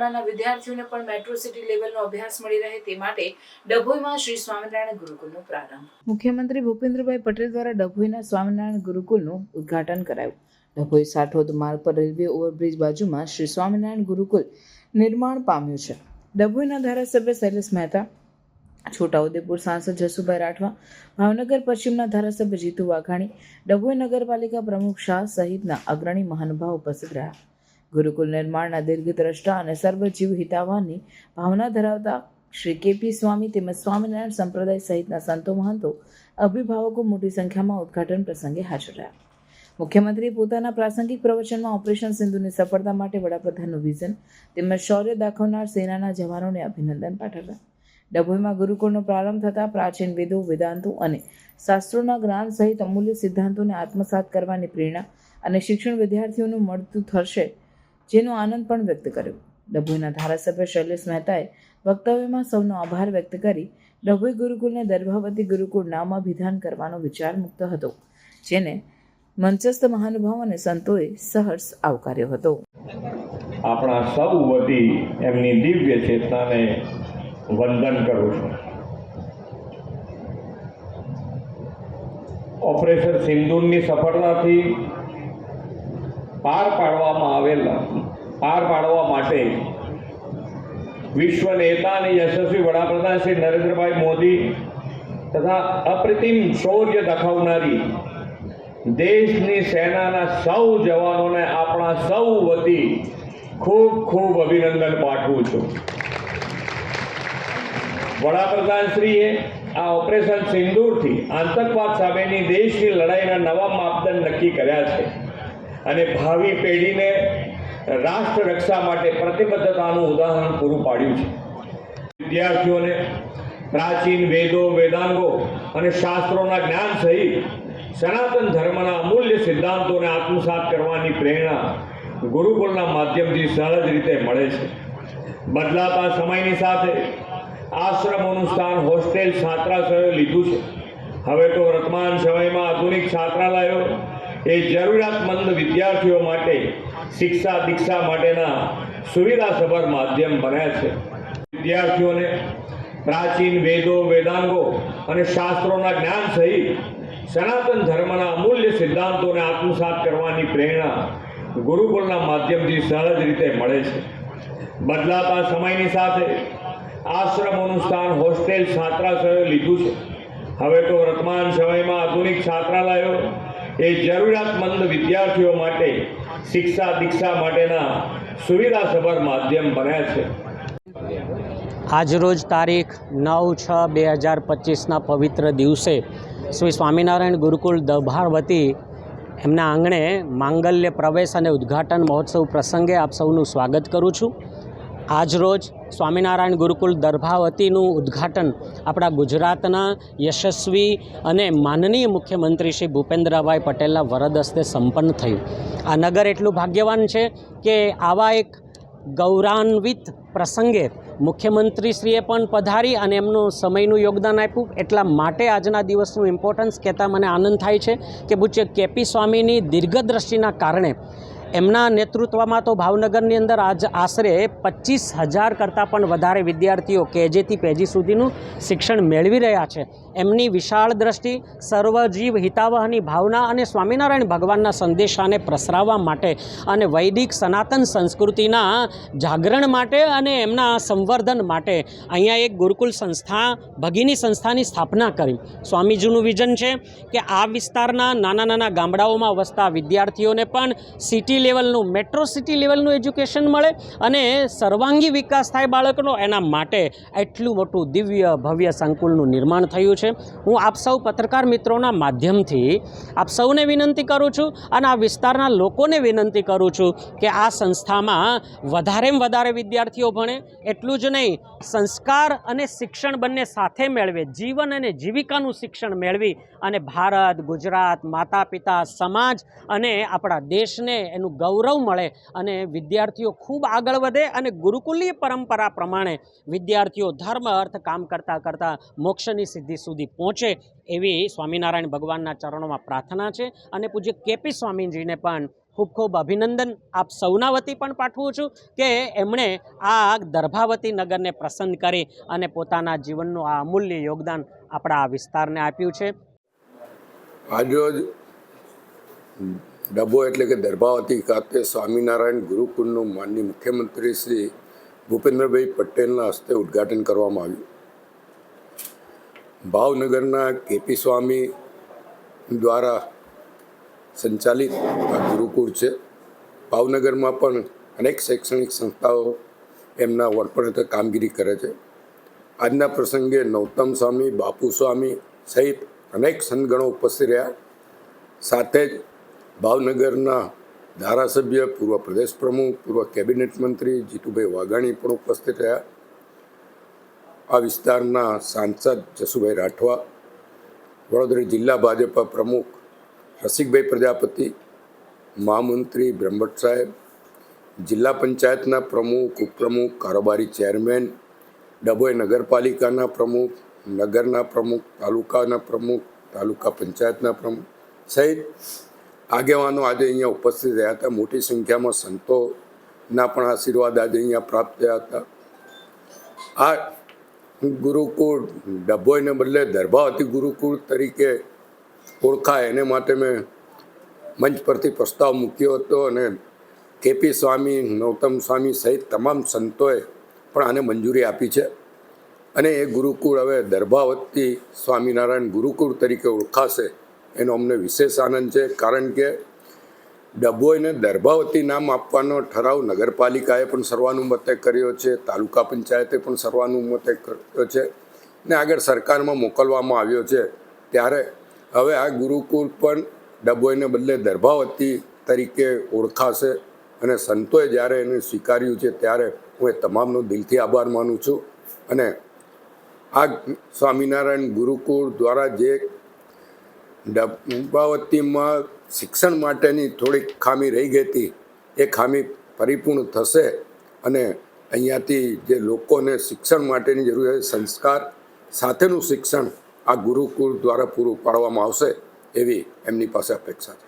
ગામડાના વિદ્યાર્થીઓને પણ મેટ્રો સિટી લેવલનો અભ્યાસ મળી રહે તે માટે ડભોઈમાં શ્રી સ્વામિનારાયણ ગુરુકુલનો પ્રારંભ. મુખ્યમંત્રી ભૂપેન્દ્રભાઈ પટેલ દ્વારા ડભોઈના સ્વામિનારાયણ ગુરુકુલનું ઉદ્ઘાટન કરાયું. ડભોઈ સાઠોદ માર્ગ પર રેલવે ઓવરબ્રિજ બાજુમાં શ્રી સ્વામિનારાયણ ગુરુકુલ નિર્માણ પામ્યું છે. ડભોઈના ધારાસભ્ય શૈલેષ મહેતા, છોટાઉદેપુર સાંસદ જસુભાઈ રાઠવા, ભાવનગર પશ્ચિમના ધારાસભ્ય જીતુ વાઘાણી, ડભોઈ નગરપાલિકા પ્રમુખ શાહ સહિતના અગ્રણી મહાનુભાવ ઉપસ્થિત રહ્યા. ગુરુકુલ નિર્માણના દીર્ઘદ્રષ્ટા અને સર્વજીવ હિતાવાની ભાવના ધરાવતા શ્રી કેપી સ્વામી તેમજ સ્વામિનારાયણ સંપ્રદાય સહિતના સંતો મહંતો, અભિભાવકો મોટી સંખ્યામાં ઉદ્ઘાટન પ્રસંગે હાજર રહ્યા. મુખ્યમંત્રીએ પોતાના પ્રાસંગિક પ્રવચનમાં ઓપરેશન સિંધુની સફળતા માટે વડાપ્રધાનનું વિઝન તેમજ શૌર્ય દાખવનાર સેનાના જવાનોને અભિનંદન પાઠવ્યા. ડભોઈમાં ગુરુકુળનો પ્રારંભ થતાં પ્રાચીન વેદો, વેદાંતો અને શાસ્ત્રોના જ્ઞાન સહિત અમૂલ્ય સિદ્ધાંતોને આત્મસાત કરવાની પ્રેરણા અને શિક્ષણ વિદ્યાર્થીઓનું મળતું થશે જેનો આનંદ પણ વ્યક્ત કર્યો. ડભોઈના ધારાસભ્ય શૈલેષ મહેતાએ વક્તવ્યમાં સૌનો આભાર વ્યક્ત કરી ડભોઈ ગુરુકુળને દર્ભાવતી ગુરુકુળ નામમાં વિધાન કરવાનો વિચાર મુક્ત હતો, જેને મંચસ્થ મહાનુભાવ અને સંતોએ સહર્ષ આવકાર્યો હતો. આપણા સૌ વતી એમની દિવ્ય ચેતનાને વંદન કરું છું. ઓપરેશન સિંદૂરની સફળતાથી પાર પાડવામાં આવેલા પાર પાડવા માટે વિશ્વ નેતા અને યશસ્વી વડાપ્રધાન શ્રી નરેન્દ્રભાઈ મોદી તથા અપ્રતિમ શૌર્ય દાખવનારી દેશની સેનાના સૌ જવાનોને આપણા સૌ વતી ખૂબ ખૂબ અભિનંદન પાઠવું છું. વડાપ્રધાન શ્રીએ આ ઓપરેશન સિંદૂરથી આતંકવાદ સામેની દેશની લડાઈના નવા માપદંડ નક્કી કર્યા છે અને ભાવિ પેઢીને રાષ્ટ્ર રક્ષા માટે પ્રતિબદ્ધતાનું ઉદાહરણ પૂરું પાડ્યું છે. વિદ્યાર્થીઓને પ્રાચીન વેદો, વેદાંગો અને શાસ્ત્રોના જ્ઞાન સહિત સનાતન ધર્મના અમૂલ્ય સિદ્ધાંતોને આત્મસાત કરવાની પ્રેરણા ગુરુકુળના માધ્યમથી સહજ રીતે મળે છે. બદલાતા સમયની સાથે આશ્રમોનું સ્થાન હોસ્ટેલ છાત્રાલયો લીધું છે. હવે તો વર્તમાન સમયમાં આધુનિક છાત્રાલયો એ જરૂરિયાતમંદ વિદ્યાર્થીઓ માટે શિક્ષા દીક્ષા માટેના સુવિધાસભર માધ્યમ બન્યા છે. વિદ્યાર્થીઓને પ્રાચીન વેદો, વેદાંગો અને શાસ્ત્રોના જ્ઞાન સહિત સનાતન ધર્મના અમૂલ્ય સિદ્ધાંતોને આત્મસાત કરવાની પ્રેરણા ગુરુકુળના માધ્યમથી સહજ રીતે મળે છે. બદલાતા સમયની સાથે આશ્રમોનું સ્થાન હોસ્ટેલ છાત્રાલયો લીધું છે. હવે તો વર્તમાન સમયમાં આધુનિક છાત્રાલયો એ જરૂરિયાતમંદ વિદ્યાર્થીઓ માટે શિક્ષા દીક્ષા માટેના સુવિધાસભર માધ્યમ બન્યા છે. આજરોજ તારીખ નવ છ બે હજાર પચીસના પવિત્ર દિવસે શ્રી સ્વામિનારાયણ ગુરુકુળ દભાર વતી એમના આંગણે માંગલ્ય પ્રવેશ અને ઉદ્ઘાટન મહોત્સવ પ્રસંગે આપ સૌનું સ્વાગત કરું છું. આજરોજ સ્વામિનારાયણ ગુરુકુળ દર્ભાવતીનું ઉદ્ઘાટન આપણા ગુજરાતના યશસ્વી અને માનનીય મુખ્યમંત્રી શ્રી ભૂપેન્દ્રભાઈ પટેલના વરદ હસ્તે સંપન્ન થયું. આ નગર એટલું ભાગ્યવાન છે કે આવા એક ગૌરવાન્વિત પ્રસંગે મુખ્યમંત્રીશ્રીએ પણ પધારી અને એમનું સમયનું યોગદાન આપ્યું. એટલા માટે આજના દિવસનું ઇમ્પોર્ટન્સ કહેતા મને આનંદ થાય છે કે પૂજ્ય કેપી સ્વામીની દીર્ઘદ્રષ્ટિના કારણે એમના નેતૃત્વમાં તો ભાવનગરની અંદર આજ આશરે પચીસ હજાર કરતાં પણ વધારે વિદ્યાર્થીઓ કેજીથી પેજી સુધીનું શિક્ષણ મેળવી રહ્યા છે. એમની વિશાળ દ્રષ્ટિ, સર્વજીવ હિતાવહની ભાવના અને સ્વામિનારાયણ ભગવાનના સંદેશાને પ્રસરાવવા માટે અને વૈદિક સનાતન સંસ્કૃતિના જાગરણ માટે અને એમના સંવર્ધન માટે અહીંયા એક ગુરુકુલ સંસ્થા, ભગીની સંસ્થાની સ્થાપના કરી. સ્વામીજીનું વિઝન છે કે આ વિસ્તારના નાના નાના ગામડાઓમાં વસતા વિદ્યાર્થીઓને પણ સિટી લેવલનું મેટ્રો સિટી લેવલનું એજ્યુકેશન મળે અને સર્વાંગી વિકાસ થાય બાળકનો, એના માટે એટલું મોટું દિવ્ય ભવ્ય સંકુલનું નિર્માણ થયું છે. હું આપ સૌ પત્રકાર મિત્રોના માધ્યમથી આપ સૌને વિનંતી કરું છું અને આ વિસ્તારના લોકોને વિનંતી કરું છું કે આ સંસ્થામાં વધારેમાં વધારે વિદ્યાર્થીઓ ભણે. એટલું જ નહીં, સંસ્કાર અને શિક્ષણ બંને સાથે મેળવે, જીવન અને જીવિકાનું શિક્ષણ મેળવી અને ભારત, ગુજરાત માતા પિતા સમાજ અને આપણા દેશને એનું ગૌરવ મળે અને વિદ્યાર્થીઓ ખૂબ આગળ વધે અને ગુરુકુલીય પરંપરા પ્રમાણે વિદ્યાર્થીઓ ધર્મ, અર્થ, કામ કરતાં કરતાં મોક્ષની સિદ્ધિ સુધી પહોંચે એવી સ્વામિનારાયણ ભગવાનના ચરણોમાં પ્રાર્થના છે. અને પૂજ્ય કેપી સ્વામીજીને પણ ખૂબ ખૂબ અભિનંદન. આપ સૌના વતી પણ પાઠવું છું કે એમણે આ દર્ભાવતી નગરને પ્રસન્ન કરી અને પોતાના જીવનનું આ અમૂલ્ય યોગદાન આપણા આ વિસ્તારને આપ્યું છે. આજરોજ ડબ્બો એટલે કે દર્ભાવતી ખાતે સ્વામિનારાયણ ગુરુકુળનું માનનીય મુખ્યમંત્રી શ્રી ભૂપેન્દ્રભાઈ પટેલના હસ્તે ઉદ્ઘાટન કરવામાં આવ્યું. ભાવનગરના કેપી સ્વામી દ્વારા સંચાલિત આ ગુરુકુળ છે. ભાવનગરમાં પણ અનેક શૈક્ષણિક સંસ્થાઓ એમના વડપણ હેઠળ કામગીરી કરે છે. આજના પ્રસંગે નૌતમ સ્વામી, બાપુ સ્વામી સહિત અનેક સંતગણો ઉપસ્થિત રહ્યા. સાથે જ ભાવનગરના ધારાસભ્ય, પૂર્વ પ્રદેશ પ્રમુખ, પૂર્વ કેબિનેટ મંત્રી જીતુભાઈ વાઘાણી પણ ઉપસ્થિત રહ્યા. આ વિસ્તારના સાંસદ જસુભાઈ રાઠવા, વડોદરા જિલ્લા ભાજપા પ્રમુખ રસિકભાઈ પ્રજાપતિ, મહામંત્રી બ્રહ્મભટ્ટ સાહેબ, જિલ્લા પંચાયતના પ્રમુખ, ઉપપ્રમુખ, કારોબારી ચેરમેન, ડભોઈ નગરપાલિકાના પ્રમુખ, નગરના પ્રમુખ, તાલુકાના પ્રમુખ, તાલુકા પંચાયતના પ્રમુખ સહિત આગેવાનો આજે અહીંયા ઉપસ્થિત રહ્યા હતા. મોટી સંખ્યામાં સંતોના પણ આશીર્વાદ આજે અહીંયા પ્રાપ્ત થયા હતા. આ ગુરુકુળ ડભોઈને બદલે દર્ભાવતી ગુરુકુળ તરીકે ઓળખાય. એને માટે મેં મંચ પરથી પ્રસ્તાવ મૂક્યો હતો અને કેપી સ્વામી, નૌતમ સ્વામી સહિત તમામ સંતોએ પણ આને મંજૂરી આપી છે. અને એ ગુરુકુળ હવે દર્ભાવતી સ્વામિનારાયણ ગુરુકુળ તરીકે ઓળખાશે. એનો અમને વિશેષ આનંદ છે. કારણ કે ડભોઈને દર્ભાવતી નામ આપવાનો ઠરાવ નગરપાલિકાએ પણ સર્વાનુમતે કર્યો છે. તાલુકા પંચાયતે પણ સર્વાનુમતે કર્યો છે ને આગળ સરકારમાં મોકલવામાં આવ્યો છે. ત્યારે હવે આ ગુરુકુળ પણ ડભોઈને બદલે દર્ભાવતી તરીકે ઓળખાશે અને સંતોએ જ્યારે એને સ્વીકાર્યું છે ત્યારે હું એ તમામનો દિલથી આભાર માનું છું. અને આ સ્વામિનારાયણ ગુરુકુળ દ્વારા જે ડબ્બાવતીમાં શિક્ષણ માટેની થોડીક ખામી રહી ગઈ. હતી એ ખામી પરિપૂર્ણ થશે અને અહીંયાથી જે લોકોને શિક્ષણ માટેની જરૂરિયાત સંસ્કાર સાથેનું શિક્ષણ આ ગુરુકુળ દ્વારા પૂરું પાડવામાં આવશે એવી એમની પાસે અપેક્ષા છે.